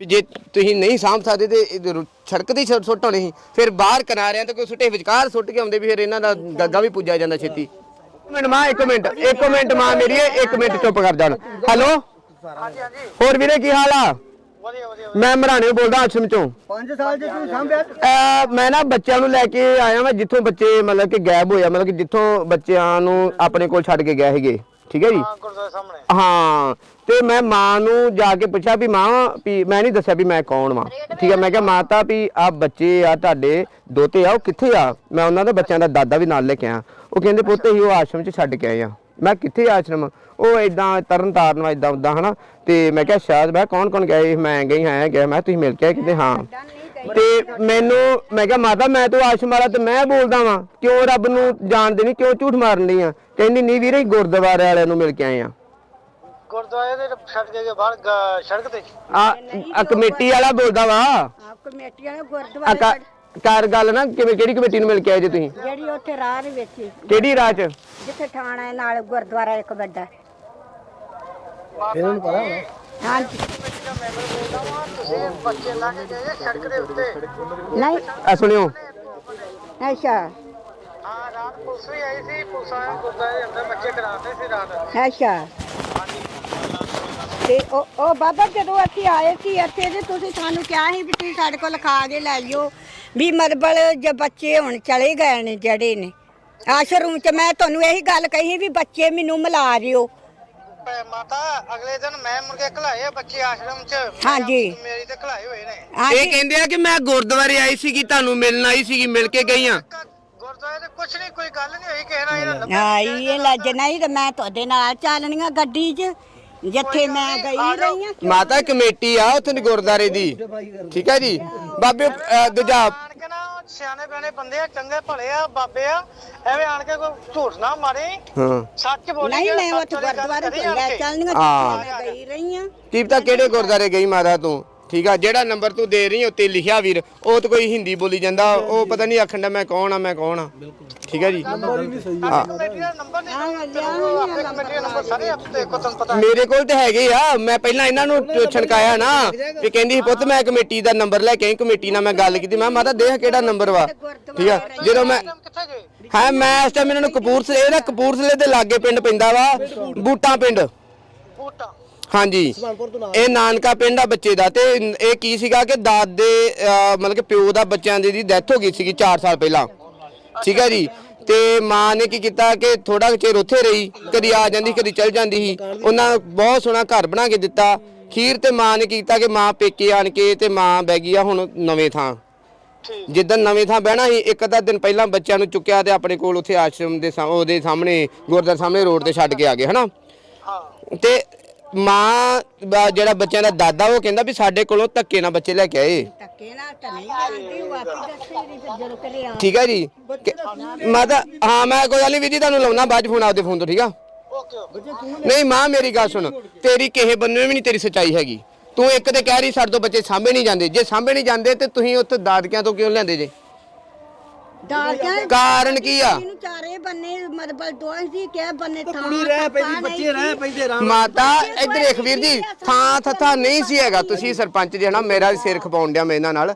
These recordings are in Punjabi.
ਵੀ ਜੇ ਤੁਸੀਂ ਨਹੀਂ ਸਾਂਭ ਸਕਦੇ ਤੇ ਸੜਕ ਤੇ ਸੁੱਟ ਹੋਣੇ ਸੀ। ਫਿਰ ਬਾਹਰ ਕਿਨਾਰਿਆਂ ਤੇ ਕੋਈ ਸੁੱਟੇ ਵਿਚਕਾਰ ਸੁੱਟ ਕੇ ਆਉਂਦੇ ਵੀ ਫਿਰ ਇਹਨਾਂ ਦਾ ਗੱਗਾ ਵੀ ਪੁੱਜਿਆ ਜਾਂਦਾ ਛੇਤੀ। ਮਿੰਟ ਮਾਂ ਇੱਕ ਮਿੰਟ ਇੱਕ ਮਿੰਟ ਮਾਂ ਮੇਰੀ ਇੱਕ ਮਿੰਟ ਚੁੱਪ ਕਰ ਜਾਣ। ਹੈਲੋ ਹਾਂਜੀ ਹਾਂਜੀ ਹੋਰ ਵੀਰੇ ਕੀ ਹਾਲ ਆ? ਮੈਂ ਮਰਾਣੇ ਬੋਲਦਾ ਆਸ਼ਰਮ ਚੋਂ। 5 ਸਾਲ ਜੇ ਤੂੰ ਸੰਭਿਆ ਮੈਂ ਨਾ ਬੱਚਿਆਂ ਨੂੰ ਲੈ ਕੇ ਆਇਆ ਮੈਂ ਜਿੱਥੋਂ ਬੱਚੇ ਮਤਲਬ ਕਿ ਗਾਇਬ ਹੋਇਆ ਮਤਲਬ ਕਿ ਜਿੱਥੋਂ ਬੱਚਿਆਂ ਨੂੰ ਆਪਣੇ ਕੋਲ ਛੱਡ ਕੇ ਗਏ ਸੀਗੇ। ਠੀਕ ਹੈ ਜੀ? ਹਾਂ ਗੁਰਦੁਆਰੇ ਸਾਹਮਣੇ। ਹਾਂ ਤੇ ਮੈਂ ਮਾਂ ਨੂੰ ਜਾ ਕੇ ਪੁੱਛਿਆ ਵੀ ਮਾਂ ਵੀ ਮੈਂ ਨਹੀਂ ਦੱਸਿਆ ਵੀ ਮੈਂ ਕੌਣ ਵਾਂ। ਠੀਕ ਹੈ ਮੈਂ ਕਿਹਾ ਮਾਤਾ ਵੀ ਆ ਬੱਚੇ ਆ ਤੁਹਾਡੇ ਦੋਤੇ ਆ ਉਹ ਕਿੱਥੇ ਆ? ਮੈਂ ਉਹਨਾਂ ਦੇ ਬੱਚਿਆਂ ਦਾ ਦਾਦਾ ਵੀ ਨਾਲ ਲੈ ਕੇ ਆਇਆ। ਉਹ ਕਹਿੰਦੇ ਪੁੱਤ ਹੀ ਉਹ ਆਸ਼ਰਮ 'ਚ ਛੱਡ ਕੇ ਆਏ ਆ। ਮੈਂ ਕਿੱਥੇ ਆਸ਼ਰਮ? ਉਹ ਇਦਾਂ ਤਰਨ ਤਾਰਨ ਵਾ ਇਦਾਂ ਉਦਾਂ ਹਨਾ? ਤੇ ਮੈਂ ਕਿਹਾ ਸ਼ਾਇਦ ਮੈਂ ਕੌਣ ਕੌਣ ਗਏ ਮੈਂ ਗਈ ਹਾਂ ਗਿਆ ਮੈਂ ਤੁਸੀਂ ਮਿਲ ਕੇ ਆਏ? ਕਿਤੇ ਹਾਂ। ਤੇ ਮੈਨੂੰ ਮੈਂ ਕਿਹਾ ਮਾਤਾ ਮੈਂ ਤਾਂ ਆਸ਼ਰਮ ਵਾਲਾ ਤੇ ਮੈਂ ਬੋਲਦਾ ਵਾਂ। ਕਿਉਂ ਰੱਬ ਨੂੰ ਜਾਣਦੇ ਨਹੀਂ ਕਿਉਂ ਝੂਠ ਮਾਰਨ ਲਈ ਆ? ਕਹਿੰਦੀ ਨਹੀਂ ਵੀਰੇ ਗੁਰਦੁਆਰੇ ਵਾਲਿਆਂ ਨੂੰ ਮਿਲ ਕੇ ਆਏ ਆ। ਗੁਰਦੁਆਰੇ ਦੇ ਛੱਡ ਕੇ ਗਏ ਬਾਹਰ ਗ- ਸੜਕ ਤੇ? ਆ ਕਮੇਟੀ ਵਾਲਾ ਬੋਲਦਾ ਵਾ। ਆ ਕਮੇਟੀ ਵਾਲੇ ਆ ਗੁਰਦੁਆਰੇ ਕਰ- ਕਰ ਗੱਲ ਨਾ ਕਿਵੇਂ ਕਿਹੜੀ ਕਮੇਟੀ ਨੂੰ ਮਿਲ ਕੇ ਆਏ ਜੇ ਤੁਸੀਂ? ਜਿਹੜੀ ਉੱਥੇ ਰਾਹ ਦੇ ਵਿੱਚ ਸੀ, ਕਿਹੜੀ ਰਾਹ 'ਚ? ਜਿੱਥੇ ਥਾਣਾ ਹੈ ਨਾਲ ਗੁਰਦੁਆਰਾ ਇੱਕ ਵੱਡਾ। ਇਹਨਾਂ ਨੂੰ ਪਤਾ ਹੋਣਾ। ਹਾਂਜੀ। ਨਹੀਂ। ਆ ਸੁਣਿਓ। ਅੱਛਾ। ਹਾਂ ਰਾਤ ਪੁਲਿਸ ਵੀ ਆਈ ਸੀ ਪੁਲਿਸ ਆਇਆ ਗੁਰਦੁਆਰੇ ਦੇ ਅੰਦਰ ਬੱਚੇ ਕਰਾਉਂਦੇ ਸੀ ਰਾਤ। ਅੱਛਾ। ਤੇ ਉਹ ਉਹ ਬਾਬਾ ਜਦੋਂ ਅਸੀਂ ਆਏ ਸੀ ਇੱਥੇ ਤੇ ਤੁਸੀਂ ਸਾਨੂੰ ਕਿਹਾ ਸੀ ਵੀ ਤੁਸੀਂ ਸਾਡੇ ਕੋਲ ਲਿਖਾ ਕੇ ਲੈ ਜਿਓ ਵੀ ਮਰਬਲ ਜੇ ਬੱਚੇ ਹੁਣ ਚਲੇ ਗਏ ਨੇ ਜਿਹੜੇ ਨੇ ਆਸ਼ਰਮ ਚ ਮੈਂ ਤੁਹਾਨੂੰ ਇਹੀ ਗੱਲ ਕਹੀ ਵੀ ਬੱਚੇ ਮੈਨੂੰ ਮਿਲਾ ਤੇ ਮਾਤਾ ਅਗਲੇ ਦਿਨ ਮੈਂ ਮੁੜ ਕੇ ਘਲਾਏ ਆ ਬੱਚੇ ਆਸ਼ਰਮ ਚ। ਹਾਂਜੀ। ਮੇਰੀ ਤੇ ਘਲਾਏ ਹੋਏ ਨੇ। ਇਹ ਹਾਂਜੀ ਕਹਿੰਦੇ ਆ ਕਿ ਮੈਂ ਗੁਰਦੁਆਰੇ ਆਈ ਸੀਗੀ ਤੁਹਾਨੂੰ ਮਿਲਣ ਆਈ ਸੀਗੀ ਮਿਲ ਕੇ ਗਈ ਆ। ਕ- ਗੁਰਦੁਆਰੇ ਤੇ ਕੁਛ ਨਹੀਂ ਕੋਈ ਗੱਲ ਨਹੀਂ ਹੋਈ ਕਿਸੇ ਨਾਲ ਇਹਨਾਂ ਲੱਭਿਆ ਆਈ ਇਹ ਲੱਜ ਨਹੀਂ ਤੇ ਮੈਂ ਤੁਹਾਡੇ ਨਾਲ ਚੱਲਣੀਆਂ ਗੱਡੀ 'ਚ। ਜਿੱਥੇ ਮੈਂ ਗਈ ਰਹੀ ਹਾਂ ਮਾਤਾ ਕਮੇਟੀ ਆ ਉੱਥੇ ਦੀ ਗੁਰਦੁਆਰੇ ਦੀ। ਠੀਕ ਹੈ ਜੀ? ਬਾਬੇ ਅਹ, ਦੂਜਾ ਆਣ ਕੇ ਨਾ ਉਹ ਸਿਆਣੇ ਬਿਆਣੇ ਬੰਦੇ ਆ ਚੰਗੇ ਭਲੇ ਆ ਬਾਬੇ ਆ। ਐਵੇਂ ਆਣ ਕੇ ਕੋਈ ਝੂਠ ਨਾ ਮਾਰੇ। ਹਾਂ। ਸੱਚ ਬੋਲੀ ਨਹੀਂ ਮੈਂ ਉੱਥੇ ਗੁਰਦੁਆਰੇ ਤੋਂ ਲੈ ਹਾਂ। ਮੈਂ ਗਈ ਰਹੀ ਹਾਂ ਕੀ ਪਤਾ ਕਿਹੜੇ ਗੁਰਦੁਆਰੇ ਗਈ ਮਾਤਾ ਤੂੰ? ਠੀਕ ਆ ਜਿਹੜਾ ਨੰਬਰ ਤੂੰ ਦੇ ਰਹੀ ਉੱਤੇ ਲਿਖਿਆ ਵੀਰ ਉਹ ਤਾਂ ਕੋਈ ਹਿੰਦੀ ਬੋਲੀ ਜਾਂਦਾ ਉਹ ਪਤਾ ਨਹੀਂ ਆਖਣ ਦਾ ਮੈਂ ਕੌਣ ਆ ਮੈਂ ਕੌਣ ਆ। ਠੀਕ ਹੈ ਜੀ? ਹਾਂ। ਮੇਰੇ ਕੋਲ ਤੇ ਹੈਗੇ ਆ ਮੈਂ ਪਹਿਲਾਂ ਇਹਨਾਂ ਨੂੰ ਟ- ਛਣਕਾਇਆ ਨਾ ਵੀ ਕਹਿੰਦੀ ਸੀ, ਪੁੱਤ ਮੈਂ ਕਮੇਟੀ ਦਾ ਨੰਬਰ ਲੈ ਕੇ ਆਈ ਕਮੇਟੀ ਨਾਲ ਮੈਂ ਗੱਲ ਕੀਤੀ ਮੈਂ ਕਿਹਾ, ਮਾਤਾ ਦੇਖ ਕਿਹੜਾ ਨੰਬਰ ਵਾ। ਠੀਕ ਆ? ਜਦੋਂ ਮੈਂ ਹਾਂ ਮੈਂ ਇਸ ਟਾਈਮ ਇਹਨਾਂ ਨੂੰ ਕਪੂਰਥਲੇ ਇਹਦਾ ਕਪੂਰਥਲੇ ਦੇ ਲਾਗੇ ਪਿੰਡ ਪੈਂਦਾ ਵਾ ਬੂਟਾ ਪਿੰਡ। ਬੂਟਾ ਹਾਂਜੀ। ਇਹ ਨਾਨਕਾ ਪਿੰਡ ਆ ਬੱਚੇ ਦਾ ਤੇ ਇਹ ਕੀ ਸੀਗਾ ਕਿ ਦਾਦੇ ਮਤਲਬ ਕਿ ਪਿਓ ਦਾ ਬੱਚਿਆਂ ਦੀ ਡੈਥ ਹੋ ਗਈ ਸੀਗੀ 4 ਸਾਲ ਪਹਿਲਾਂ। ਠੀਕ ਹੈ ਜੀ? ਤੇ ਮਾਂ ਨੇ ਕੀ ਕੀਤਾ ਕਿ ਥੋੜਾ ਚਿਰ ਉੱਥੇ ਰਹੀ ਕਦੀ ਆ ਜਾਂਦੀ ਕਦੀ ਚਲ ਜਾਂਦੀ ਸੀ। ਉਹਨਾਂ ਬਹੁਤ ਸੋਹਣਾ ਘਰ ਬਣਾ ਕੇ ਦਿੱਤਾ। ਖੀਰ ਤੇ ਮਾਂ ਨੇ ਕੀਤਾ ਕਿ ਮਾਂ ਪੇਕੇ ਆਣ ਕੇ ਤੇ ਮਾਂ ਬਹਿ ਗਈ ਆ ਹੁਣ ਨਵੇਂ ਥਾਂ। ਜਿੱਦਣ ਨਵੇਂ ਥਾਂ ਬਹਿਣਾ ਸੀ ਇੱਕ ਅੱਧਾ ਦਿਨ ਪਹਿਲਾਂ ਬੱਚਿਆਂ ਨੂੰ ਚੁੱਕਿਆ ਤੇ ਆਪਣੇ ਕੋਲ ਉੱਥੇ ਆਸ਼ਰਮ ਦੇ ਸਾਹਮਣੇ ਉਹਦੇ ਸਾਹਮਣੇ ਗੁਰਦੁਆਰੇ ਸਾਹਮਣੇ ਰੋਡ ਤੇ ਛੱਡ ਕੇ ਆ ਗਏ ਹਨਾ? ਤੇ ਮਾਂ ਜਿਹੜਾ ਬੱਚਿਆਂ ਦਾ ਦਾਦਾ ਉਹ ਕਹਿੰਦਾ ਵੀ ਸਾਡੇ ਕੋਲੋਂ ਧੱਕੇ ਨਾਲ ਬੱਚੇ ਲੈ ਕੇ ਆਏ। ਧੱਕੇ ਨਾਲ ਤਾਂ ਨਹੀਂ ਜਾਂਦੀ ਉਹ ਆਪੀ ਦੱਸੇ ਨਹੀਂ ਤੇ ਜਦੋਂ ਕਰੇ ਆ ਠੀਕ ਹੈ ਜੀ? ਕਿ- ਮੈਂ ਤਾਂ ਹਾਂ ਮੈਂ ਕੋਈ ਗੱਲ ਨਹੀਂ ਵੀਰ ਜੀ ਤੁਹਾਨੂੰ ਲਾਉਣਾ ਬਾਅਦ 'ਚ ਫੋਨ ਆਪਦੇ ਫੋਨ ਤੋਂ ਠੀਕ ਆ? ਨਹੀਂ ਮਾਂ ਮੇਰੀ ਗੱਲ ਸੁਣ। ਤੇਰੀ ਕਿਸੇ ਬੰਨੇ ਵੀ ਨਹੀਂ ਤੇਰੀ ਸੱਚਾਈ ਹੈਗੀ। ਤੂੰ ਇੱਕ ਤੇ ਕਹਿ ਰਹੀ ਸਾਡੇ ਤੋਂ ਬੱਚੇ ਸਾਂਭੇ ਨਹੀਂ ਜਾਂਦੇ। ਜੇ ਸਾਂਭੇ ਨਹੀਂ ਜਾਂਦੇ ਤੇ ਤੁਸੀਂ ਉੱਥੇ ਦਾਦਕਿਆਂ ਤੋਂ ਕਿਉਂ ਲੈਂਦੇ ਜੇ? ਕਾਰਨ ਕੀ ਆ? ਇਹਨੂੰ ਚਾਰੇ ਬੰਨੇ ਮਤਲਬ ਦੋਹਾਂ ਸੀ ਕਿਹ ਬੰਨੇ ਥਾਂ ਕੁੜੀ ਰਹਿ ਪੈਂਦੀ ਬੱਚੇ ਰਹਿ ਪੈਂਦੇ ਆਰਾਮ ਮਾਤਾ ਇੱਧਰ ਦੇਖ ਵੀਰ ਜੀ ਥਾਂ ਥੱਥਾ ਨਹੀਂ ਸੀ ਹੈਗਾ। ਤੁਸੀਂ ਸਰਪੰਚ ਜੀ ਹਨਾ ਮੇਰਾ ਸਿਰ ਖਪਾਉਣ ਡਿਆ ਮੈਂ ਇਹਨਾਂ ਨਾਲ।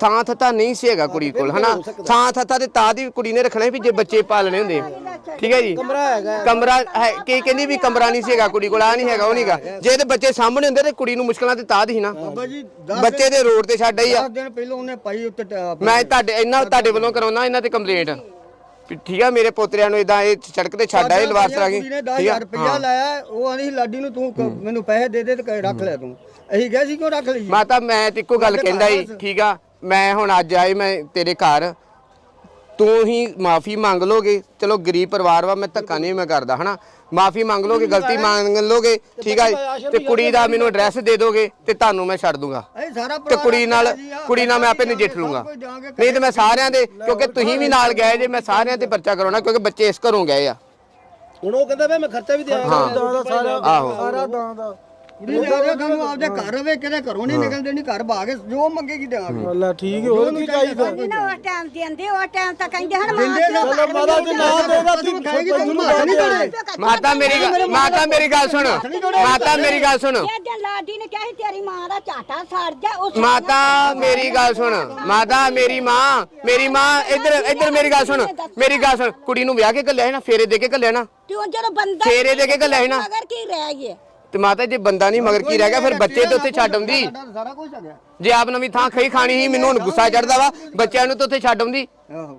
ਥਾਂ ਥੱਥਾ ਨਹੀਂ ਸੀ ਹੈਗਾ ਕੁੜੀ ਕੋਲ ਹਨਾ? ਥਾਂ ਥੱਥਾ ਤੇ ਤਾਂ ਦੀ ਕੁੜੀ ਨੇ ਰੱਖਣਾ ਵੀ ਜੇ ਬੱਚੇ ਪਾਲਣੇ ਹੁੰਦੇ। ਠੀਕ ਹੈ ਜੀ? ਕਮਰਾ ਹੈਗਾ। ਕਮਰਾ ਹੈ ਕੀ ਕਹਿੰਦੀ ਵੀ ਕਮਰਾ ਨਹੀਂ ਸੀ ਹੈਗਾ ਕੁੜੀ ਕੋਲ ਆ ਨਹੀਂ ਹੈਗਾ ਉਹ ਨਹੀਂਗਾ ਜੇ ਤੇ ਬੱਚੇ ਸਾਹਮਣੇ ਹੁੰਦੇ ਤੇ ਕੁੜੀ ਨੂੰ ਮੁਸ਼ਕਲਾਂ ਤੇ ਤਾਂ ਦੀ ਨਾ। ਬਾਬਾ ਜੀ 10 ਬੱਚੇ ਦੇ ਰੋਡ ਤੇ ਛੱਡ ਆਈ ਆ। ਦਿਨ ਪਹਿਲਾਂ ਉਹਨੇ ਪਾਈ ਉੱਤੇ ਟ- ਮੈਂ ਤੁਹਾਡੇ ਇਹਨਾਂ ਤੁਹਾਡੇ ਵੱਲੋਂ ਕਰਾਉਣਾ ਇਹਨਾਂ ਤੇ ਕੰਪਲੇਂਟ ਠੀਕ ਆ ਮੇਰੇ ਪੋਤਰਿਆਂ ਨੂੰ ਇਦਾਂ ਇਹ ਸੜਕ ਤੇ ਛੱਡ ਆਏ ਲਵਾਰਸ ਰਾ ਗਈ ਠੀਕ 10000 ਆ ਲਾਇਆ ਉਹ ਆਂਦੀ ਲਾਡੀ ਨੂੰ ਤੂੰ ਮੈਨੂੰ ਪੈਸੇ ਦੇ ਦੇ ਤੇ ਰੱਖ ਲੈ ਤੂੰ। ਅਸੀਂ ਕਿਹਾ ਸੀ ਕਿਉਂ ਰੱਖ ਲਈ ਮਾਤਾ ਮੈਂ ਤੇ ਇੱਕੋ ਗੱਲ ਕਹਿੰਦਾ ਹੀ ਠੀਕ ਆ ਮੈਂ ਹੁਣ ਅੱਜ ਆਈ ਮੈਂ ਤੇਰੇ ਘਰ। ਤੂੰ ਹੀ ਮਾਫੀ ਮੰਗ ਲੋਗੇ। ਚਲੋ ਗਰੀਬ ਪਰਿਵਾਰ ਵਾ ਮੈਂ ਧੱਕਾ ਨਹੀਂ ਮੈਂ ਕਰਦਾ ਹਨਾ? ਮਾਫੀ ਮੰਗ ਲੋਗੇ ਗਲਤੀ ਮੰਗ ਲੋਗੇ ਠੀਕ ਆ ਜੀ? ਤੇ ਕੁੜੀ ਦਾ ਮੈਨੂੰ ਐਡਰੈਸ ਦੇ ਦੋਗੇ ਤੇ ਤੁਹਾਨੂੰ ਮੈਂ ਛੱਡ ਦੂੰਗਾ। ਸਾਰਾ ਤੇ ਪਰਿਵਾਰ ਕੁੜੀ ਨਾਲ ਜੀ ਆ, ਕੁੜੀ ਨਾਲ ਮੈਂ ਆਪੇ ਨਜਿੱਠ ਲੂੰਗਾ। ਕੋਈ ਨਹੀਂ ਤੇ ਮੈਂ ਸਾਰਿਆਂ ਦੇ ਕਿਉਂਕਿ ਤੁਸੀਂ ਵੀ ਨਾਲ ਗਏ ਜੇ ਮੈਂ ਸਾਰਿਆਂ ਤੇ ਪਰਚਾ ਕਰਾਉਣਾ ਕਿਉਂਕਿ ਬੱਚੇ ਇਸ ਘਰੋਂ ਗਏ ਆ। ਹੁਣ ਉਹ ਕਹਿੰਦਾ ਵੇ ਮੈਂ ਖਰਚਾ ਵੀ ਦਿਆਂਗਾ ਦਾਂ ਦਾ ਸਾਰਾ ਆਹੋ। ਸਾਰਾ ਦਾਂ ਦਾ। ਕੁੜੀ ਲਿਆ ਦੇ ਤੁਹਾਨੂੰ ਆਪਦੇ ਘਰ ਰਵੇ ਕਿਤੇ ਘਰੋਂ ਨਹੀਂ ਨਿਕਲਦੇ ਨਹੀਂ ਘਰ ਭਾਗੇ ਜੋ ਮੰਗੇਗੀ ਦੇਵਾਂਗੇ। ਅੱਲਾ ਠੀਕ ਹੈ ਹੋਰ ਕੀ ਚਾਹੀਦਾ? ਨਹੀਂ ਨਾ ਉਸ ਟਾਈਮ ਦਿੰਦੇ ਉਸ ਟਾਈਮ ਤਾਂ ਕਹਿੰਦੇ ਹਨ ਮਾਂ ਮਾਤਾ ਜੀ ਨਾ ਦੇਗਾ ਤੂੰ ਖਾਏਗੀ ਤਾਂ ਤੂੰ ਮਾਰ ਨਹੀਂ ਦੇਣੇ ਮਾਤਾ ਮੇਰੀ ਗੱਲ- ਮਾਤਾ ਮੇਰੀ ਗੱਲ ਸੁਣ। ਮਾਤਾ ਮੇਰੀ ਗੱਲ ਸੁਣ। ਲਾਡੀ ਨੇ ਕਿਹਾ ਤੇਰੀ ਮਾਂ ਦਾ ਝਾਟਾ ਸੜ ਜਾ ਉਸ ਮਾਤਾ ਮੇਰੀ ਗੱਲ ਸੁਣ। ਮਾਤਾ ਮੇਰੀ ਮਾਂ ਮੇਰੀ ਮਾਂ ਇੱਧਰ ਇੱਧਰ ਮੇਰੀ ਗੱਲ ਸੁਣ। ਮੇਰੀ ਗੱਲ ਸੁਣ। ਕੁੜੀ ਨੂੰ ਵਿਆਹ ਕੇ ਘੱਲਿਆ ਸੀ ਨਾ ਫੇਰੇ ਦੇ ਕੇ ਘੱਲਿਆ ਨਾ। ਤੂੰ ਜਦੋਂ ਬੰਦਾ ਫੇਰੇ ਦੇ ਕੇ ਘੱਲਿਆ ਸੀ ਨਾ। ਮਗਰ ਕੀ ਰਹਿ ਗਿਆ? ਤੇ ਮਾਤਾ ਜੇ ਬੰਦਾ ਨਹੀਂ ਮਗਰ ਕੀ ਰਹਿ ਗਿਆ ਫਿਰ ਬੱਚੇ ਤੇ ਉੱਥੇ ਛੱਡ ਆਉਂਦੀ। ਸਾਡਾ ਸਾਰਾ ਕੁਝ ਆ ਗਿਆ। ਜੇ ਆਪ ਨਵੀਂ ਥਾਂ ਖਈ ਖਾਣੀ ਸੀ ਮੈਨੂੰ ਹੁਣ ਗੁੱਸਾ ਚੜਦਾ ਵਾ ਬੱਚਿਆਂ ਨੂੰ ਤਾਂ ਉੱਥੇ ਛੱਡ ਆਉਂਦੀ। ਆਹੋ।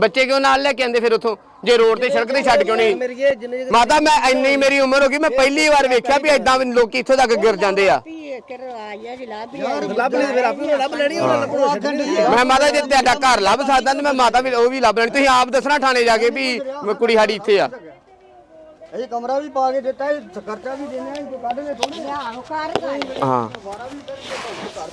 ਬੱਚੇ ਕਿਉਂ ਨਾਲ ਲੈ ਕੇ ਆਂਦੇ ਫਿਰ ਉੱਥੋਂ? ਜੇ ਰੋਡ ਤੇ ਸੜਕ ਤੇ ਛੱਡ ਕਿਉਂ ਨਹੀਂ ਮਾਤਾ ਮੈਂ ਇੰਨੀ ਮੇਰੀ ਉਮਰ ਹੋ ਗਈ ਮੈਂ ਪਹਿਲੀ ਵਾਰ ਵੇਖਿਆ ਵੀ ਐਦਾਂ ਲੋਕੀ ਇੱਥੋਂ ਤੱਕ ਗਿਰ ਜਾਂਦੇ ਆ। ਵੀ ਲੱਭ ਫਿਰ ਆਪੇ ਲੱਭ ਲੈਣੀ ਉਹਨਾਂ ਮੈਂ ਮਾਤਾ ਜੇ ਤੁਹਾਡਾ ਘਰ ਲੱਭ ਸਕਦਾ ਤੇ ਮੈਂ ਮਾਤਾ ਵੀ ਉਹ ਵੀ ਲੱਭ ਲੈਣੀ। ਤੁਸੀਂ ਆਪ ਦੱਸਣਾ ਥਾਣੇ ਜਾ ਕੇ ਵੀ ਕੁੜੀ ਸਾਡੀ ਇੱਥੇ ਆ। ਇਹ ਕਮਰਾ ਵੀ ਪਾ ਕੇ ਦਿੱਤਾ ਹੈ ਖਰਚਾ ਵੀ ਦੇਣਾ ਹੈ ਕੋਈ ਕੱਢ ਲੈ ਥੋੜੇ ਆਹੋ ਕਰ ਹਾਂ।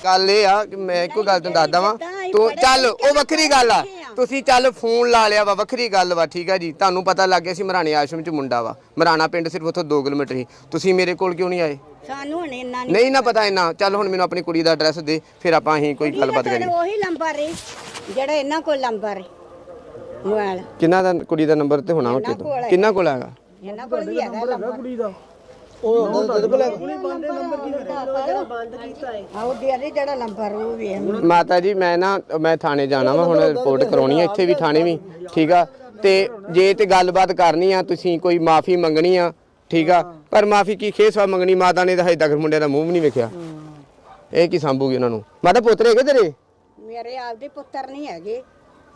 ਗੱਲ ਇਹ ਆ ਕਿ ਮੈਂ ਇੱਕੋ ਗੱਲ ਤੈਨੂੰ ਦੱਸਦਾ ਵਾਂ। ਤੂੰ ਚੱਲ ਉਹ ਵੱਖਰੀ ਗੱਲ ਆ। ਤੁਸੀਂ ਚੱਲ ਫੋਨ ਲਾ ਲਿਆ ਵਾ ਵੱਖਰੀ ਗੱਲ ਵਾ ਠੀਕ ਆ ਜੀ। ਤੁਹਾਨੂੰ ਪਤਾ ਲੱਗ ਗਿਆ ਸੀ ਮਰਾਣੇ ਆਸ਼ਰਮ ਚ ਮੁੰਡਾ ਵਾ। ਮਰਾਣਾ ਪਿੰਡ ਸਿਰਫ ਉੱਥੋਂ 2 ਕਿਲੋਮੀਟਰ ਸੀ ਤੁਸੀਂ ਮੇਰੇ ਕੋਲ ਕਿਉਂ ਨਹੀਂ ਆਏ? ਸਾਨੂੰ ਹੁਣ ਇੰਨਾ ਨਹੀਂ ਨਹੀਂ ਨਾ ਪਤਾ। ਇੰਨਾ। ਚੱਲ ਹੁਣ ਮੈਨੂੰ ਆਪਣੀ ਕੁੜੀ ਦਾ ਐਡਰੈਸ ਦੇ ਫਿਰ ਆਪਾਂ ਅਸੀਂ ਕੋਈ ਗੱਲਬਾਤ ਕਰੀਏ। ਉਹੀ ਲੰਬਰ ਹੈ ਜਿਹੜਾ ਇਹਨਾਂ ਕੋਲ ਲੰਬਰ ਹੈ ਮੋਬਾਈਲ ਕਿੰਨਾ ਦਾ ਕੁੜੀ ਦਾ ਨੰਬਰ ਤੇ ਹੋਣਾ ਉਹ ਹੈ। ਕਿੰਨਾ ਕੋਲ ਹੈਗਾ? ਇਹਨਾਂ ਕੋਲ ਵੀ ਹੈਗਾ ਲੰਬਰ ਕੁੜੀ ਦਾ। ਉਹ ਤੇਰੇ ਕੋਲ ਆਹ ਦੇ ਦੇ ਜਿਹੜਾ ਲੰਬਰ ਉਹ ਵੀ ਹੈ। ਮਾਤਾ ਜੀ ਮੈਂ ਨਾ ਮੈਂ ਥਾਣੇ ਜਾਣਾ ਵਾ ਹੁਣ ਰਿਪੋਰਟ ਕਰਾਉਣੀ ਆ ਇੱਥੇ ਵੀ ਥਾਣੇ ਵੀ ਠੀਕ ਆ? ਤੇ ਜੇ ਤੇ ਗੱਲਬਾਤ ਕਰਨੀ ਆ ਤੁਸੀਂ ਕੋਈ ਮਾਫੀ ਮੰਗਣੀ ਆ ਠੀਕ ਆ? ਪਰ ਮਾਫੀ ਕੀ ਖੇਸਵਾ ਮੰਗਣੀ? ਮਾਤਾ ਨੇ ਤਾਂ ਹਜੇ ਤੱਕ ਮੁੰਡੇ ਦਾ ਮੂੰਹ ਵੀ ਨਹੀਂ ਵੇਖਿਆ। ਇਹ ਕੀ ਸੰਭੂਗੀ ਉਹਨਾਂ ਨੂੰ? ਮਾਤਾ ਪੁੱਤਰ ਹੈਗੇ ਤੇਰੇ? ਮੇਰੇ ਆਪਦੇ ਪੁੱਤਰ ਨਹੀਂ ਹੈਗੇ।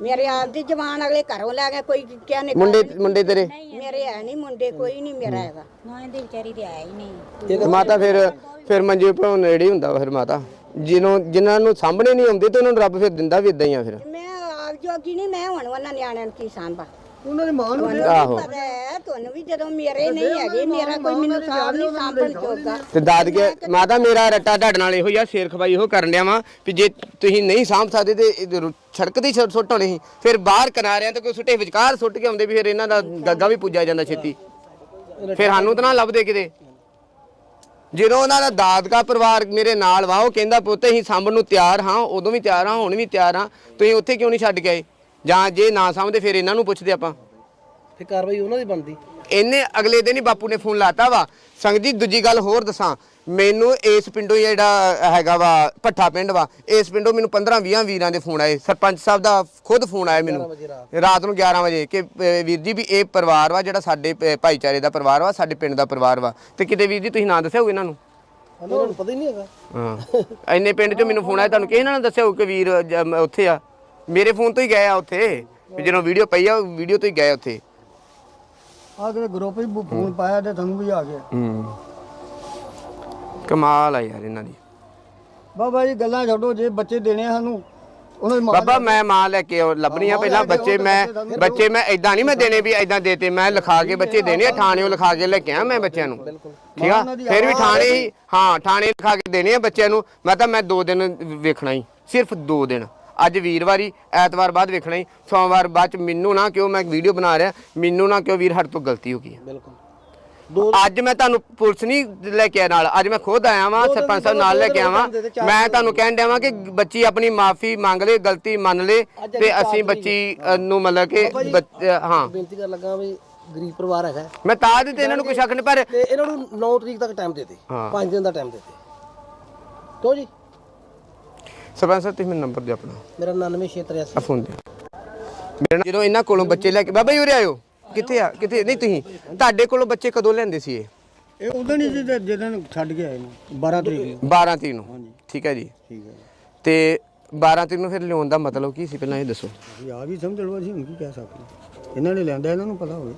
ਮੇਰੇ ਆਪਦੀ ਜਵਾਨ ਅਗਲੇ ਘਰੋਂ ਲੈ ਗਿਆ ਕੋਈ ਕਿਆ ਨਿਕਲ ਮੁੰਡੇ ਮੁੰਡੇ ਤੇਰੇ? ਮੇਰੇ ਹੈ ਨਹੀਂ ਮੁੰਡੇ ਕੋਈ ਨਹੀਂ ਮੇਰਾ ਹੈਗਾ। ਨਾ ਇਹਦੀ ਵਿਚਾਰੀ ਤੇ ਆਇਆ ਹੀ ਨਹੀਂ। ਤੇ ਮਾਤਾ ਫਿਰ ਫਿਰ ਮੰਜੇ ਭਰੋ ਨੇੜੇ ਹੀ ਹੁੰਦਾ ਫਿਰ ਮਾਤਾ। ਜਿਹਨੂੰ ਜਿਨ੍ਹਾਂ ਨੂੰ ਸਾਹਮਣੇ ਨਹੀਂ ਆਉਂਦੇ ਤੇ ਉਹਨਾਂ ਨੂੰ ਰੱਬ ਫਿਰ ਦਿੰਦਾ ਵੀ ਇਦਾਂ ਹੀ ਆ ਫਿਰ। ਮੈਂ ਆਪ ਜੋਗੀ ਨਹੀਂ ਮੈਂ ਹੁਣ ਉਹਨਾਂ ਨਿਆਣਿਆਂ ਨੂੰ ਕੀ ਸਾਂਭਾ। ਉਹਨਾਂ ਦੀ ਮਾਂ ਨੂੰ ਆਹੋ ਪਤਾ ਹੈ ਤੁਹਾਨੂੰ ਵੀ ਜਦੋਂ ਮੇਰੇ ਨਹੀਂ ਹੈਗੇ ਮੇਰਾ ਕੋਈ ਮੈਨੂੰ ਸਾਂਭ ਨਹੀਂ ਸਾਂਭਣ ਜੋਗਾ। ਤੇ ਦਾਦ ਕੇ ਮਾਤਾ ਮੇਰਾ ਰੱਟਾ ਤੁਹਾਡੇ ਨਾਲ ਇਹੋ ਹੀ ਆ ਸ਼ੇਰ ਖਵਾਈ ਇਹੋ ਕਰਨ ਡਿਆ ਵਾਂ ਵੀ ਜੇ ਤੁਸੀਂ ਨਹੀਂ ਸਾਂਭ ਸਕਦੇ ਤੇ ਇਹ ਰੁ- ਸੜਕ ਦੀ ਸੁੱਟ ਸੁੱਟ ਹੋਣੀ ਸੀ। ਫਿਰ ਬਾਹਰ ਕਿਨਾਰਿਆਂ ਤੇ ਕੋਈ ਸੁੱਟੇ ਵਿਚਕਾਰ ਸੁੱਟ ਕੇ ਆਉਂਦੇ ਵੀ ਫਿਰ ਇਹਨਾਂ ਦਾ ਗੱਗਾ ਵੀ ਪੁੱਜਿਆ ਜਾਂਦਾ ਛੇਤੀ। ਫਿਰ ਸਾਨੂੰ ਤਾਂ ਨਾ ਲੱਭਦੇ ਕਿਤੇ। ਜਦੋਂ ਉਹਨਾਂ ਦਾ ਦਾਦਕਾ ਪਰਿਵਾਰ ਮੇਰੇ ਨਾਲ ਵਾ ਉਹ ਕਹਿੰਦਾ ਪੁੱਤ ਅਸੀਂ ਸਾਂਭਣ ਨੂੰ ਤਿਆਰ ਹਾਂ ਉਦੋਂ ਵੀ ਤਿਆਰ ਹਾਂ ਹੁਣ ਵੀ ਤਿਆਰ ਹਾਂ। ਤੁਸੀਂ ਉੱਥੇ ਕਿਉਂ ਨਹੀਂ ਛੱਡ ਕੇ ਆਏ? ਜਾਂ ਜੇ ਨਾ ਸਾਂਭਦੇ ਫਿਰ ਇਹਨਾਂ ਨੂੰ ਪੁੱਛਦੇ ਆਪਾਂ। ਫਿਰ ਕਾਰਵਾਈ ਉਹਨਾਂ ਦੀ ਬਣਦੀ। ਇਹਨੇ ਅਗਲੇ ਦਿਨ ਹੀ ਬਾਪੂ ਨੇ ਫੋਨ ਲਾਤਾ ਵਾ। ਸੰਗਤ ਜੀ ਦੂਜੀ ਗੱਲ ਹੋਰ ਦੱਸਾਂ। ਮੈਨੂੰ ਇਸ ਪਿੰਡੋਂ ਜਿਹੜਾ ਹੈਗਾ ਵਾ ਭੱਠਾ ਪਿੰਡ ਵਾ ਇਸ ਪਿੰਡੋਂ ਮੈਨੂੰ 15 20 ਵੀਰਾਂ ਦੇ ਫੋਨ ਆਏ। ਸਰਪੰਚ ਸਾਹਿਬ ਦਾ ਖੁਦ ਫੋਨ ਆਇਆ ਮੈਨੂੰ। ਰਾਤ। ਨੂੰ 11 ਵਜੇ ਕਿ ਵੀਰ ਜੀ ਵੀ ਇਹ ਪਰਿਵਾਰ ਵਾ ਜਿਹੜਾ ਸਾਡੇ ਭਾਈਚਾਰੇ ਦਾ ਪਰਿਵਾਰ ਵਾ ਸਾਡੇ ਪਿੰਡ ਦਾ ਪਰਿਵਾਰ ਵਾ। ਤੇ ਕਿਤੇ ਵੀਰ ਜੀ ਤੁਸੀਂ ਨਾਂ ਦੱਸਿਆ ਹੋਊ ਇਹਨਾਂ ਨੂੰ? ਉਹਨਾਂ ਨੂੰ ਪਤਾ ਹੀ ਨਹੀਂ ਹੈਗਾ। ਹਾਂ। ਇੰਨੇ ਪਿੰਡ 'ਚੋਂ ਮੈਨੂੰ ਫੋਨ ਆਇਆ ਤੁਹਾਨੂੰ ਕਿਸੇ ਨਾਲ ਦੱਸਿਆ ਹੋਊ ਕਿ ਵੀਰ ਉੱਥੇ ਆ? ਮੇਰੇ ਫੋਨ ਤੋਂ ਹੀ ਗਏ ਆ ਉੱਥੇ। ਵੀ ਜਦੋਂ ਵੀਡੀਓ ਪਈ ਆ ਵੀਡੀਓ ਤੋਂ ਹੀ ਗਏ ਉੱਥੇ। ਆ ਕੇ ਗਰੁੱਪ ਵਿੱਚ ਫੋਨ ਪਾਇਆ ਤੇ ਤੁਹਾਨੂੰ ਵੀ ਆ ਗਿਆ। ਹੂੰ। ਕਮਾਲ ਆ ਯਾਰ ਇਹਨਾਂ ਦੀ। ਬਾਬਾ ਜੀ ਗੱਲਾਂ ਛੱਡੋ ਜੇ ਬੱਚੇ ਦੇਣੇ ਆ ਸਾਨੂੰ ਉਹਨਾਂ ਦੀ ਮਾਂ ਬਾਬਾ ਮੈਂ ਮਾਂ ਲੈ ਕੇ ਲੱਭਣੀ ਆ। ਪਹਿਲਾਂ ਬੱਚੇ ਮੈਂ ਬੱਚੇ ਮੈਂ ਇਦਾਂ ਨਹੀਂ ਮੈਂ ਦੇਣੇ ਵੀ ਇਦਾਂ ਦੇਤੇ ਮੈਂ ਲਿਖਾ ਕੇ ਬੱਚੇ ਦੇਣੇ ਆ ਥਾਣਿਓਂ ਲਿਖਾ ਕੇ ਲੈ ਕੇ ਆ ਮੈਂ ਬੱਚਿਆਂ ਨੂੰ। ਠੀਕ ਆ? ਫਿਰ ਵੀ ਥਾਣੇ ਹੀ ਹਾਂ ਥਾਣੇ ਲਿਖਾ ਕੇ ਦੇਣੇ ਆ ਬੱਚਿਆਂ ਨੂੰ। ਮੈਂ ਤਾਂ ਮੈਂ 2 ਦਿਨ ਵੇਖਣਾ ਹੀ ਸਿਰਫ 2 ਦਿਨ। ਅੱਜ ਵੀਰਵਾਰੀ ਐਤਵਾਰ ਬਾਅਦ ਵੇਖਣਾ ਹੀ ਸੋਮਵਾਰ ਬਾਅਦ ਚ ਮੈਨੂੰ ਨਾ ਕਿਉਂ ਮੈਂ ਵੀਡੀਓ ਬਣਾ ਰਿਹਾ ਮੈਨੂੰ ਨਾ ਕਿਉਂ ਵੀਰ ਹੱਟ ਤੋਂ ਗਲਤੀ ਹੋ ਗਈ। ਬਿਲਕੁਲ। ਅੱਜ ਮੈਂ ਤੁਹਾਨੂੰ ਪੁਲਿਸ ਨਹੀਂ ਲੈ ਕੇ ਨਾਲ ਅੱਜ ਮੈਂ ਖੁਦ ਆਇਆ ਵਾਂ ਸਰਪੰਚ ਸਾਹਿਬ ਨਾਲ ਲੈ ਕੇ ਆਵਾਂ ਮੈਂ ਤੁਹਾਨੂੰ ਕਹਿਣ ਡਿਆ ਵਾਂ ਕਿ ਬੱਚੀ ਆਪਣੀ ਮਾਫੀ ਮੰਗ ਲੇ ਗਲਤੀ ਮੰਨ ਲੇ ਤੇ ਅਸੀਂ ਬੱਚੀ ਨੂੰ ਮਤਲਬ ਕਿ ਹਾਂ। ਬੇਨਤੀ ਕਰਨ ਲੱਗਾ ਵੀ ਗਰੀਬ ਪਰਿਵਾਰ ਹੈਗਾ। ਹੈ। ਮੈਂ ਤਾਂ ਦਿੱਤੇ ਇਹਨਾਂ ਨੂੰ ਕੋਈ ਸ਼ੱਕ ਨਹੀਂ ਪਰ ਇਹਨਾਂ ਨੂੰ 9 ਤਰੀਕ ਤੱਕ ਟਾਈਮ ਦੇ ਦੇ ਹਾਂ। 5 ਦਿਨ ਦਾ ਟਾਈਮ ਦੇ ਦੇ ਕਿਉਂ ਜੀ? ਸਰਪੰਚ ਸਾਹਿਬ ਤੁਸੀਂ ਮੈਨੂੰ ਨੰਬਰ ਦਿਓ ਆਪਣਾ। ਮੇਰਾ 99683 ਆ ਫੋਨ ਦਿਓ ਮੇਰੇ ਨਾਲ ਜਦੋਂ ਇਹਨਾਂ ਕੋਲੋਂ ਬੱਚੇ ਲੈ ਕੇ ਬਾਬਾ ਜੀ ਉਰੇ ਆਇਓ। ਕਿੱਥੇ ਆ? ਕਿੱਥੇ? ਨਹੀਂ ਤੁਸੀਂ। ਤੁਹਾਡੇ ਕੋਲੋਂ ਬੱਚੇ ਕਦੋਂ ਲੈਂਦੇ ਸੀ ਇਹ? ਇਹ ਉਦੋਂ ਨਹੀਂ ਜਿਹਦੇ ਜਿਹਦਨ ਛੱਡ ਕੇ ਆਏ ਨੇ। 12 ਤਰੀਕ ਨੂੰ। 12 ਤਰੀਕ ਨੂੰ। ਠੀਕ ਹੈ ਜੀ। ਠੀਕ ਹੈ ਤੇ 12 ਤਰੀਕ ਨੂੰ ਫਿਰ ਲਿਆਉਣ ਦਾ ਮਤਲਬ ਕੀ ਸੀ? ਪਹਿਲਾਂ ਇਹ ਦੱਸੋ। ਜੀ ਆ ਵੀ ਸਮਝ ਲਓ ਅਸੀਂ ਹੁਣ ਕੀ ਕਹਿ ਸਕਦੇ ਇਹਨਾਂ ਨੇ ਲੈਂਦਾ ਇਹਨਾਂ ਨੂੰ ਪਤਾ ਹੋਵੇ।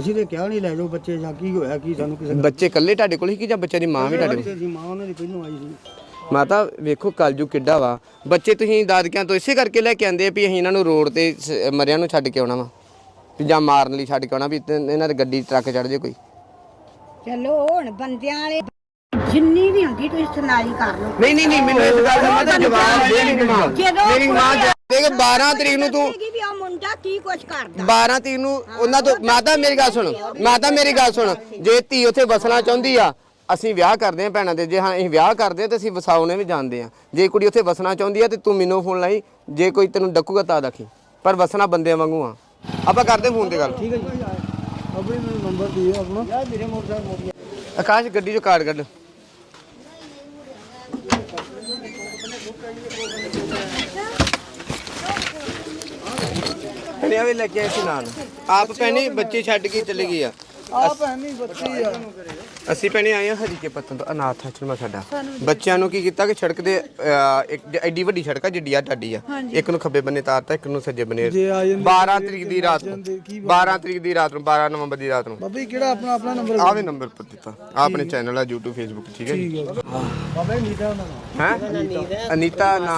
ਅਸੀਂ ਤੇ ਕਿਹਾ ਨਹੀਂ ਲੈ ਜਾਓ ਬੱਚੇ ਜਾਂ ਕੀ ਹੋਇਆ ਕੀ ਸਾਨੂੰ ਕਿਸੇ ਬੱਚੇ ਇਕੱਲੇ ਤੁਹਾਡੇ ਕੋਲ ਹੀ ਕਿ ਜਾਂ ਬੱਚਿਆਂ ਦੀ ਮਾਂ ਵੀ ਤੁਹਾਡੇ ਕੋਲ? ਮਾਂ ਉਹਨਾਂ ਦੀ ਪਹਿਲੋਂ ਆਈ ਸੀ। ਮਾਤਾ ਵੇਖੋ ਕਲਯੁਗ ਕਿੱਡਾ ਵਾ। ਬੱਚੇ ਤੁਸੀਂ ਦਾਦਕਿਆਂ ਤੋਂ ਇਸੇ ਕਰਕੇ ਲੈ ਕੇ ਆਂਦੇ ਆ ਵੀ ਅਸੀਂ ਇਹਨਾਂ ਨੂੰ ਰੋਡ ਤੇ ਸ- ਮਰਿਆਂ ਨੂੰ ਛੱਡ ਕੇ ਆਉਣਾ ਵਾ। ਵੀ ਜਾਂ ਮਾਰਨ ਲਈ ਛੱਡ ਕੇ ਆਉਣਾ ਵੀ ਤੇ ਇਹਨਾਂ ਦੇ ਗੱਡੀ ਟਰੱਕ ਚੜ ਜੇ ਕੋਈ। ਚਲੋ ਹੁਣ ਬੰਦਿਆਂ ਵਾਲੇ ਜਿੰਨੀ ਵੀ ਹੁੰਦੀ ਤੁਸੀਂ ਸੁਣਾਈ ਕਰ ਲਓ। ਨਹੀਂ ਨਹੀਂ ਨਹੀਂ ਮੈਨੂੰ ਇਸ ਗੱਲ ਦਾ ਮਤਲਬ ਜਵਾਬ ਦੇ ਮੇਰੀ ਮਾਂ। ਜਦੋਂ ਮੇਰੀ ਮਾਂ ਦੇਖ 12 ਤਰੀਕ ਨੂੰ ਤੂੰ ਦੱਸੇਗੀ ਵੀ ਆ ਮੁੰਡਾ ਕੀ ਕੁਛ ਕਰਦਾ। 12 ਤਰੀਕ ਨੂੰ ਉਹਨਾਂ ਤੋਂ ਮਾਤਾ ਮੇਰੀ ਗੱਲ ਸੁਣ ਮਾਤਾ ਮੇਰੀ ਗੱਲ ਸੁਣ। ਜੇ ਧੀ ਉੱਥੇ ਵਸਣਾ ਚਾਹੁੰਦੀ ਆ ਅਸੀਂ ਵਿਆਹ ਕਰਦੇ ਆ ਭੈਣਾਂ ਦੇ ਜੇ ਹਾਂ ਅਸੀਂ ਵਿਆਹ ਕਰਦੇ ਆ ਤੇ ਅਸੀਂ ਵਸਾਉਣੇ ਵੀ ਜਾਣਦੇ ਆ ਜੇ ਕੁੜੀ ਉੱਥੇ ਵਸਣਾ ਚਾਹੁੰਦੀ ਆ ਤੇ ਤੂੰ ਮੈਨੂੰ ਫੋਨ ਲਾਈ ਜੇ ਕੋਈ ਤੈਨੂੰ ਡੱਕੂਗਾ ਤਾਂ ਦੱਖੀ ਪਰ ਵਸਣਾ ਬੰਦਿਆਂ ਵਾਂਗੂ ਆ। ਆਪਾਂ ਕਰਦੇ ਫੋਨ ਤੇ ਗੱਲ। ਠੀਕ ਹੈ ਜੀ। ਅਬੇ ਮੈਨੂੰ ਨੰਬਰ ਦਿਓ ਆਪਣਾ। ਯਾਰ ਮੇਰੇ ਮੋਟਰਸਾਈਕਲ ਆਕਾਸ਼ ਗੱਡੀ ਚੋਂ ਕਾਰਡ ਕੱਢ। ਭੈਣੇ ਆਵੇ ਲੈ ਕੇ ਆਏ ਸੀ ਨਾਲ। ਆਪ ਭੈਣੇ ਬੱਚੇ ਛੱਡ ਕੇ ਚਲੇ ਗਈ ਆ। ਆ ਭੈਣੀ ਬੱਚੀ ਆ। ਅਸੀਂ ਭੈਣੇ ਆਏ ਆ ਹਰੀ ਕੇ ਪੱਤਨ ਤੋਂ ਅਨਾਥ ਆਸ਼ਰਮ ਸਾਡਾ ਬੱਚਿਆਂ ਨੂੰ ਕੀ ਕੀਤਾ ਕਿ ਸੜਕ ਦੇ ਅਹ, ਇੱਕ ਜ- ਐਡੀ ਵੱਡੀ ਸੜਕ ਆ ਜਿੱਡੀ ਆ ਟਾਡੀ ਆ। ਇੱਕ ਨੂੰ ਖੱਬੇ ਬੰਨੇ ਤਾਰਤਾ ਇੱਕ ਨੂੰ ਸੱਜੇ ਬੰਨੇ ਜੇ ਆ ਜਾਂਦੇ 12 ਤਰੀਕ ਦੀ ਰਾਤ ਨੂੰ ਜਾਂਦੇ, ਕੀ 12 ਤਰੀਕ ਦੀ ਰਾਤ ਨੂੰ 12 ਨਵੰਬਰ ਦੀ ਰਾਤ ਨੂੰ। ਬਾਬੇ ਕਿਹੜਾ ਆਪਣਾ ਆਪਣਾ ਨੰਬਰ ਆਵੇ ਨੰਬਰ ਪਰ ਦਿੱਤਾ। ਆਹ ਆਪਣੇ ਚੈਨਲ ਆ YouTube Facebook ਠੀਕ ਹੈ ਜੀ। ਬਾਬੇ ਨੀਤਾ ਉਹਨਾਂ ਦਾ ਹੈ ਅਨੀਤਾ ਨਾ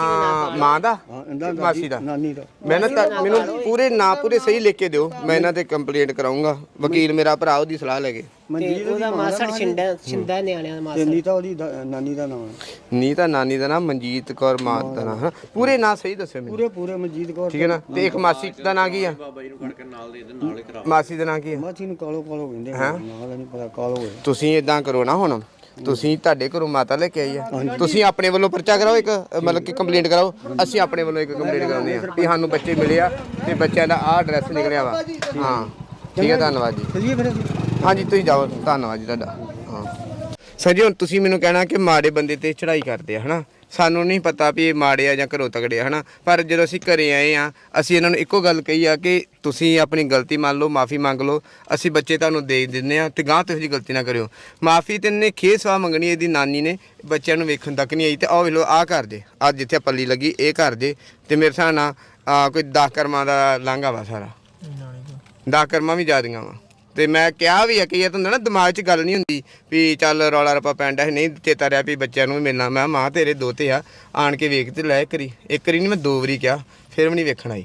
ਮਾਂ ਦਾ? ਹਾਂ ਮਾਸੀ ਦਾ। ਨਾਨੀ ਦਾ। ਮੈਂ ਨਾ ਤਾਂ- ਮੈਨੂੰ ਪੂਰੇ ਨਾਂ ਪੂਰੇ ਸਹੀ ਲਿਖ ਕੇ ਦਿਓ। ਮੈਂ ਇਹਨਾਂ ਤੇ ਕੰਪਲੇਂਟ ਕਰਾਉਂਗਾ ਵਕੀਲ ਮੇਰਾ ਭਰਾ ਉਹਦੀ ਸਲਾਹ ਲੈ ਕੇ। ਮਨਜੀਤ ਉਹਦਾ ਮਾਸੜ ਛਿੰਦਾ ਛਿੰਦਾ ਨਿਆਣਿਆਂ ਦਾ ਤੇ ਮਾਸੜ। ਨੀਤਾ ਉਹਦੀ ਦਾ- ਨਾਨੀ ਦਾ ਨਾਮ ਹੈ। ਨੀ ਤਾਂ ਨਾਨੀ ਦਾ ਨਾਮ ਮਨਜੀਤ ਕੌਰ ਮਾਂ ਦਾ ਨਾਮ ਹੈ। ਪੂਰੇ ਨਾਂ ਸਹੀ ਦੱਸਿਓ ਮੈਨੂੰ। ਪੂਰੇ ਪੂਰੇ ਮਨਜੀਤ ਕੌਰ ਠੀਕ ਹੈ ਨਾ? ਤੇ ਇੱਕ ਮਾਸੀ ਦਾ ਨਾਂ ਕੀ ਆ? ਮਾਸੀ ਦਾ ਨਾਂ ਕੀ ਆ? ਮਾਚੀ ਨੂੰ ਕਾਲੋ ਕਾਲੋ ਕਹਿੰਦੇ ਆ। ਨਾਂ ਦਾ ਨਹੀਂ ਪਤਾ ਕਾਲੋ ਹੈ। ਤੁਸੀਂ ਇਦਾਂ ਕਰੋ ਨਾ ਹੁਣ। ਤੁਸੀਂ ਤੁਹਾਡੇ ਘਰੋਂ ਮਾਤਾ ਲੈ ਕੇ ਆਈ ਆ। ਤੁਸੀਂ ਆਪਣੇ ਵੱਲੋਂ ਪਰਚਾ ਕਰਾਓ ਇੱਕ ਅ, ਮਤਲਬ ਕਿ ਕੰਪਲੇਂਟ ਕਰਾਓ। ਅਸੀਂ ਆਪਣੇ ਵੱਲੋਂ ਇੱਕ ਕੰਪਲੇਂਟ ਕਰਾਉਂਦੇ ਆ ਵੀ ਸਾਨੂੰ ਬੱਚੇ ਮਿਲੇ ਆ ਤੇ ਬੱਚਿਆਂ ਦਾ ਆਹ ਐਡਰੈਸ ਨਿਕਲਿਆ ਵਾ। ਹਾਂ। ਠੀਕ ਹੈ ਧੰਨਵਾਦ ਜੀ। ਚਲਿਏ ਫਿਰ ਅਸੀਂ। ਹਾਂਜੀ ਤੁਸੀਂ ਜਾਓ। ਧੰਨਵਾਦ ਜੀ ਤੁਹਾਡਾ। ਹਾਂ। ਸਰ ਜੀ ਹੁਣ ਤੁਸੀਂ ਮੈਨੂੰ ਕਹਿਣਾ ਕਿ ਮਾੜੇ ਬੰਦੇ ਤੇ ਚੜ੍ਹਾਈ ਕਰਦੇ ਆ ਹਨਾ? ਸਾਨੂੰ ਨਹੀਂ ਪਤਾ ਵੀ ਇਹ ਮਾੜੇ ਆ ਜਾਂ ਘਰੋਂ ਤਗੜੇ ਆ ਹਨਾ? ਪਰ ਜਦੋਂ ਅਸੀਂ ਘਰੇ ਆਏ ਆ ਅਸੀਂ ਇਹਨਾਂ ਨੂੰ ਇੱਕੋ ਗੱਲ ਕਹੀ ਆ ਕਿ ਤੁਸੀਂ ਆਪਣੀ ਗਲਤੀ ਮੰਨ ਲਓ ਮਾਫੀ ਮੰਗ ਲਓ ਅਸੀਂ ਬੱਚੇ ਤੁਹਾਨੂੰ ਦੇ ਦਿੰਨੇ ਆ ਤੇ ਗਾਂ ਤੋਂ ਜਿਹੀ ਗਲਤੀ ਨਾ ਕਰਿਓ। ਮਾਫੀ ਤੇ ਨੇ ਖੇ ਸਵਾ ਮੰਗਣੀ ਇਹਦੀ ਨਾਨੀ ਨੇ ਬੱਚਿਆਂ ਨੂੰ ਵੇਖਣ ਤੱਕ ਨਹੀਂ ਆਈ ਤੇ ਆਹ ਵੇਖ ਲਓ ਆਹ ਘਰ ਜੇ ਅੱਜ ਜਿੱਥੇ ਪੱਲੀ ਲੱਗੀ ਇਹ ਘਰ ਜੇ ਤੇ ਮੇਰੇ ਹਿਸਾਬ ਨਾਲ ਆਹ, ਕੋਈ 10 ਕਰਮਾਂ ਦਾ ਲਾਂਘਾ ਵਾ ਸਾਰਾ। ਦਸ ਕਰਮਾਂ ਵੀ ਜ਼ਿਆਦੀਆਂ ਵਾ। ਤੇ ਮੈਂ ਕਿਹਾ ਵੀ ਹੈ ਕਿ ਇਹ ਤਾਂ ਹੁੰਦਾ ਨਾ, ਦਿਮਾਗ 'ਚ ਗੱਲ ਨਹੀਂ ਹੁੰਦੀ ਵੀ ਚੱਲ ਰੌਲਾ ਰੱਪਾ ਪੈਂਦਾ ਹੈ ਨਹੀਂ ਚੇਤਾ ਰਿਹਾ ਵੀ ਬੱਚਿਆਂ ਨੂੰ ਵੀ ਮਿਲਣਾ। ਮੈਂ ਮਾਂ ਤੇਰੇ ਦੋਤੇ ਆ, ਆਣ ਕੇ ਵੇਖ ਤੇ ਲੈ ਕਰੀ ਇੱਕ ਵਾਰੀ ਨਹੀਂ ਮੈਂ ਦੋ ਵਾਰੀ ਕਿਹਾ, ਫਿਰ ਵੀ ਨਹੀਂ ਵੇਖਣ ਆਈ।